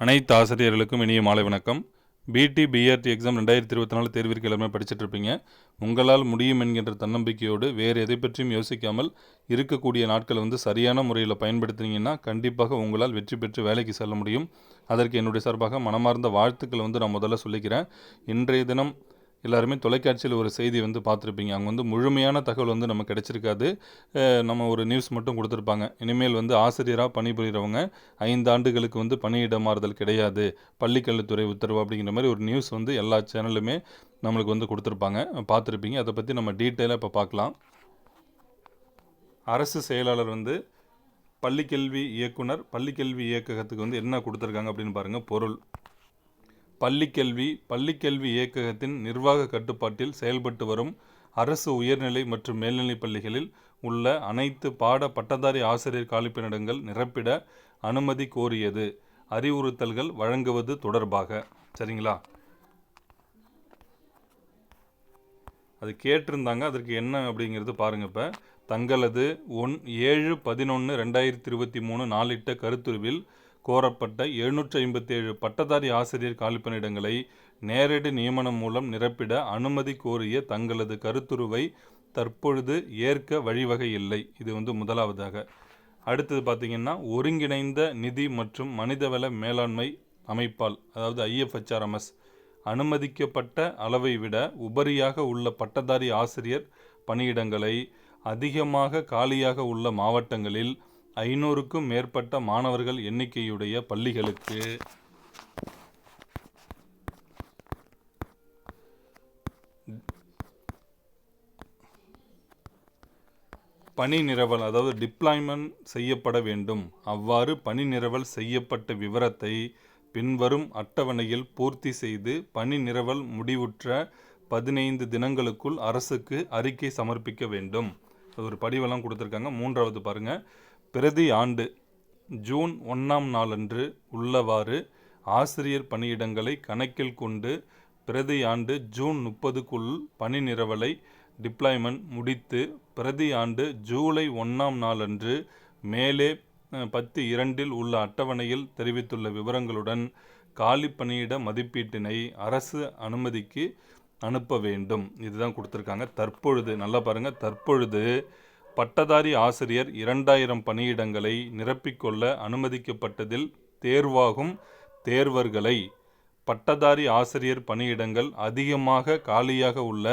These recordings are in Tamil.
அனைத்து ஆசிரியர்களுக்கும் இனிய மாலை வணக்கம். பிடி பிஆர்டி எக்ஸாம் ரெண்டாயிரத்தி இருபத்தி நாலு தேர்விற்கு எல்லாமே படிச்சுட்டு இருப்பீங்க உங்களால் முடியும் என்கின்ற தன்னம்பிக்கையோடு வேறு எதை பற்றியும் யோசிக்காமல் இருக்கக்கூடிய நாட்களை வந்து சரியான முறையில் பயன்படுத்தினீங்கன்னா கண்டிப்பாக உங்களால் வெற்றி பெற்று வேலைக்கு செல்ல முடியும். அதற்கு என்னுடைய சார்பாக மனமார்ந்த வாழ்த்துக்களை வந்து நான் முதல்ல சொல்லிக்கிறேன். இன்றைய தினம் எல்லாருமே தொலைக்காட்சியில் ஒரு செய்தி வந்து பார்த்துருப்பீங்க. அங்கே வந்து முழுமையான தகவல் வந்து நமக்கு கிடச்சிருக்காது. நம்ம ஒரு நியூஸ் மட்டும் கொடுத்துருப்பாங்க. இனிமேல் வந்து ஆசிரியராக பணிபுரிகிறவங்க ஐந்து ஆண்டுகளுக்கு வந்து பணியிடமாறுதல் கிடையாது. பள்ளிக்கல்வித்துறை உத்தரவு அப்படிங்கிற மாதிரி ஒரு நியூஸ் வந்து எல்லா சேனலுமே நம்மளுக்கு வந்து கொடுத்துருப்பாங்க. பார்த்துருப்பீங்க. அதை பற்றி நம்ம டீட்டெயிலாக இப்போ பார்க்கலாம். அரசு செயலாளர் வந்து பள்ளிக்கல்வி இயக்குனர் பள்ளிக்கல்வி இயக்ககத்துக்கு வந்து என்ன கொடுத்துருக்காங்க அப்படின்னு பாருங்கள் பொருள். பள்ளிக்கல்வி பள்ளிக்கல்வி இயக்ககத்தின் நிர்வாக கட்டுப்பாட்டில் செயல்பட்டு வரும் அரசு உயர்நிலை மற்றும் மேல்நிலைப் பள்ளிகளில் உள்ள அனைத்து பாட பட்டதாரி ஆசிரியர் காலிப்பினிடங்கள் நிரப்பிட அனுமதி கோரியது. அறிவுறுத்தல்கள் வழங்குவது தொடர்பாக. சரிங்களா? அது கேட்டிருந்தாங்க. அதற்கு என்ன அப்படிங்கிறது பாருங்க இப்போ. தங்களது ஒன் ஏழு பதினொன்று ரெண்டாயிரத்தி இருபத்தி மூணு நாளிட்ட கருத்துருவில் கோரப்பட்ட எழுநூற்றி ஐம்பத்தேழு பட்டதாரி ஆசிரியர் காலிப்பணியிடங்களை நேரடி நியமனம் மூலம் நிரப்பிட அனுமதி கோரிய தங்களது கருத்துருவை தற்பொழுது ஏற்க வழிவகை இல்லை. இது வந்து முதலாவதாக. அடுத்தது பார்த்திங்கன்னா ஒருங்கிணைந்த நிதி மற்றும் மனிதவள மேலாண்மை அமைப்பால் அதாவது ஐஎஃப்ஹெச்ஆர்எம்எஸ் அனுமதிக்கப்பட்ட அளவை விட உபரியாக உள்ள பட்டதாரி ஆசிரியர் பணியிடங்களை அதிகமாக காலியாக உள்ள மாவட்டங்களில் ஐநூறுக்கும் மேற்பட்ட மாணவர்கள் எண்ணிக்கையுடைய பள்ளிகளுக்கு பணி நிரவல் அதாவது டிப்ளாய்மெண்ட் செய்யப்பட வேண்டும். அவ்வாறு பணி நிரவல் செய்யப்பட்ட விவரத்தை பின்வரும் அட்டவணையில் பூர்த்தி செய்து பணி நிரவல் முடிவுற்ற பதினைந்து தினங்களுக்குள் அரசுக்கு அறிக்கை சமர்ப்பிக்க வேண்டும். ஒரு படிவெல்லாம் கொடுத்துருக்காங்க. மூன்றாவது பாருங்க. பிரதி ஆண்டு ஜூன் ஒன்றாம் நாளன்று உள்ளவாறு ஆசிரியர் பணியிடங்களை கணக்கில் கொண்டு பிரதி ஆண்டு ஜூன் முப்பதுக்குள் பணி நிரவலை டிப்ளாய்மெண்ட் முடித்து பிரதி ஆண்டு ஜூலை ஒன்றாம் நாளன்று மேலே பத்து இரண்டில் உள்ள அட்டவணையில் தெரிவித்துள்ள விவரங்களுடன் காலி பணியிட மதிப்பீட்டினை அரசு அனுமதிக்கு அனுப்ப வேண்டும். இதுதான் கொடுத்துருக்காங்க. தற்பொழுது நல்லா பாருங்கள் தற்பொழுது பட்டதாரி ஆசிரியர் இரண்டாயிரம் பணியிடங்களை நிரப்பிக்கொள்ள அனுமதிக்கப்பட்டதில் தேர்வாகும் தேர்வர்களை. பட்டதாரி ஆசிரியர் பணியிடங்கள் அதிகமாக காலியாக உள்ள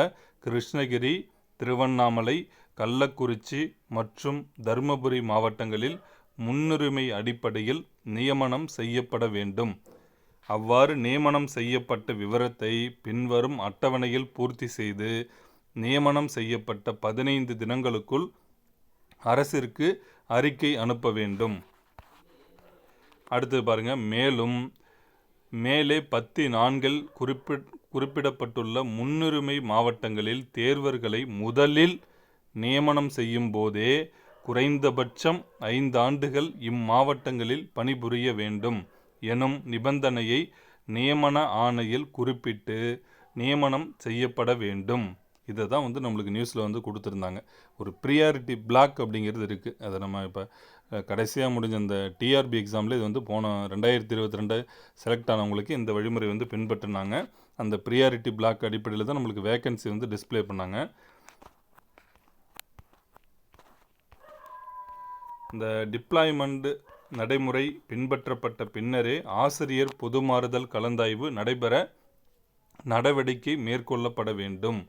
கிருஷ்ணகிரி திருவண்ணாமலை கள்ளக்குறிச்சி மற்றும் தருமபுரி மாவட்டங்களில் முன்னுரிமை அடிப்படையில் நியமனம் செய்யப்பட வேண்டும். அவ்வாறு நியமனம் செய்யப்பட்ட விவரத்தை பின்வரும் அட்டவணையில் பூர்த்தி செய்து நியமனம் செய்யப்பட்ட பதினைந்து தினங்களுக்குள் அரசிற்கு அறிக்கை அனுப்ப வேண்டும். அடுத்து பாருங்க. மேலும் மேலே பத்தி நான்கில் குறிப்பிட் குறிப்பிடப்பட்டுள்ள முன்னுரிமை மாவட்டங்களில் தேர்வர்களை முதலில் நியமனம் செய்யும் போதே குறைந்தபட்சம் ஐந்தாண்டுகள் இம்மாவட்டங்களில் பணிபுரிய வேண்டும் எனும் நிபந்தனையை நியமன ஆணையில் குறிப்பிட்டு நியமனம் செய்யப்பட வேண்டும். இதை தான் வந்து நம்மளுக்கு நியூஸில் வந்து கொடுத்துருந்தாங்க. ஒரு ப்ரியாரிட்டி பிளாக் அப்படிங்கிறது இருக்குது அதை நம்ம இப்போ கடைசியாக முடிஞ்ச அந்த டிஆர்பி எக்ஸாமில் இது வந்து போன ரெண்டாயிரத்தி இருபத்தி ரெண்டு செலக்ட் ஆனவங்களுக்கு இந்த வழிமுறை வந்து பின்பற்றினாங்க. அந்த ப்ரியாரிட்டி பிளாக் அடிப்படையில் தான் நம்மளுக்கு வேகன்சி வந்து டிஸ்ப்ளே பண்ணாங்க. இந்த டிப்ளாய்மெண்ட் நடைமுறை பின்பற்றப்பட்ட பின்னரே ஆசிரியர் பொதுமாறுதல் கலந்தாய்வு நடைபெற நடவடிக்கை மேற்கொள்ளப்பட வேண்டும்.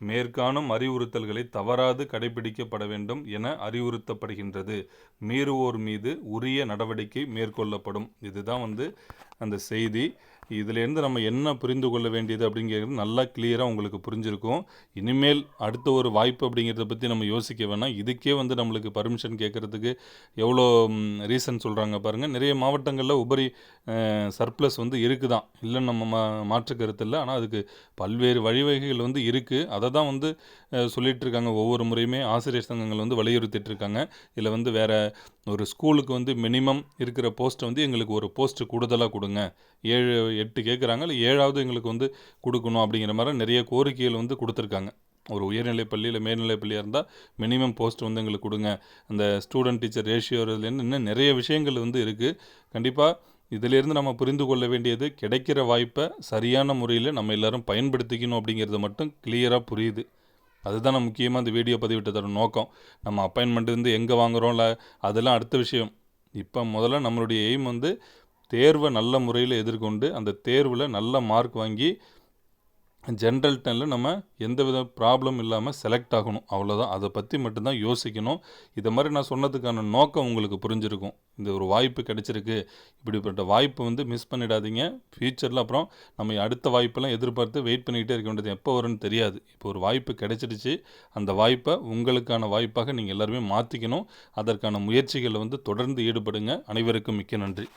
மேற்காணும் அறிவுறுத்தல்களை தவறாது கடைபிடிக்கப்பட வேண்டும் என அறிவுறுத்தப்படுகின்றது. மீறுவோர் மீது உரிய நடவடிக்கை மேற்கொள்ளப்படும். இதுதான் வந்து அந்த செய்தி. இதிலேருந்து நம்ம என்ன புரிந்து கொள்ள வேண்டியது அப்படிங்கிறது நல்லா கிளியராக உங்களுக்கு புரிஞ்சிருக்கும். இனிமேல் அடுத்த ஒரு வாய்ப்பு அப்படிங்கிறத பற்றி நம்ம யோசிக்க வேணாம். இதுக்கே வந்து நம்மளுக்கு பர்மிஷன் கேட்குறதுக்கு எவ்வளோ ரீசன் சொல்கிறாங்க பாருங்கள் நிறைய மாவட்டங்களில் உபரி சர்ப்ளஸ் வந்து இருக்குதான். இல்லைன்னு நம்ம மா மாற்று கருத்து இல்லை. ஆனால் அதுக்கு பல்வேறு வழிவகைகள் வந்து இருக்குது அதை தான் வந்து சொல்லிகிட்டு இருக்காங்க. ஒவ்வொரு முறையுமே ஆசிரியர் சங்கங்கள் வந்து வலியுறுத்திட்டு இருக்காங்க. இதில் வந்து வேறு ஒரு ஸ்கூலுக்கு வந்து மினிமம் இருக்கிற போஸ்ட்டை வந்து எங்களுக்கு ஒரு போஸ்ட்டு கூடுதலாக கொடுங்க. ஏழு எட்டு கேட்குறாங்க இல்லை ஏழாவது எங்களுக்கு வந்து கொடுக்கணும் அப்படிங்கிற மாதிரி நிறைய கோரிக்கைகள் வந்து கொடுத்துருக்காங்க. ஒரு உயர்நிலை பள்ளியில் மேல்நிலை பள்ளியாக இருந்தால் மினிமம் போஸ்ட் வந்து எங்களுக்கு கொடுங்க. அந்த ஸ்டூடெண்ட் டீச்சர் ரேஷியோ இன்னும் நிறைய விஷயங்கள் வந்து இருக்குது கண்டிப்பாக இதிலிருந்து நம்ம புரிந்து கொள்ள வேண்டியது கிடைக்கிற வாய்ப்பை சரியான முறையில் நம்ம எல்லோரும் பயன்படுத்திக்கணும் அப்படிங்கிறது மட்டும் கிளியராக புரியுது. அதுதான் நம்ம முக்கியமாக இந்த வீடியோ பதிவிட்டதோட நோக்கம். நம்ம அப்பாயின்மெண்ட் வந்து எங்கே வாங்குறோம்ல அதெல்லாம் அடுத்த விஷயம். இப்போ முதல்ல நம்மளுடைய எய்ம் வந்து தேர்வை நல்ல முறையில் எதிர்கொண்டு அந்த தேர்வில் நல்ல மார்க் வாங்கி ஜென்ரல் டெனில் நம்ம எந்த வித ப்ராப்ளம் இல்லாமல் செலக்ட் ஆகணும். அவ்வளோதான் அதை பற்றி மட்டும்தான் யோசிக்கணும். இதை மாதிரி நான் சொன்னதுக்கான நோக்கம் உங்களுக்கு புரிஞ்சிருக்கும். இந்த ஒரு வாய்ப்பு கிடைச்சிருக்கு. இப்படிப்பட்ட வாய்ப்பு வந்து மிஸ் பண்ணிடாதீங்க. ஃப்யூச்சரில் அப்புறம் நம்ம அடுத்த வாய்ப்பெல்லாம் எதிர்பார்த்து வெயிட் பண்ணிக்கிட்டே இருக்க வேண்டியது எப்போ வரும்னு தெரியாது. இப்போ ஒரு வாய்ப்பு கிடைச்சிடுச்சு. அந்த வாய்ப்பை உங்களுக்கான வாய்ப்பாக நீங்கள் எல்லாருமே மாற்றிக்கணும் அதற்கான முயற்சிகளை வந்து தொடர்ந்து ஈடுபடுங்க. அனைவருக்கும் மிக்க நன்றி.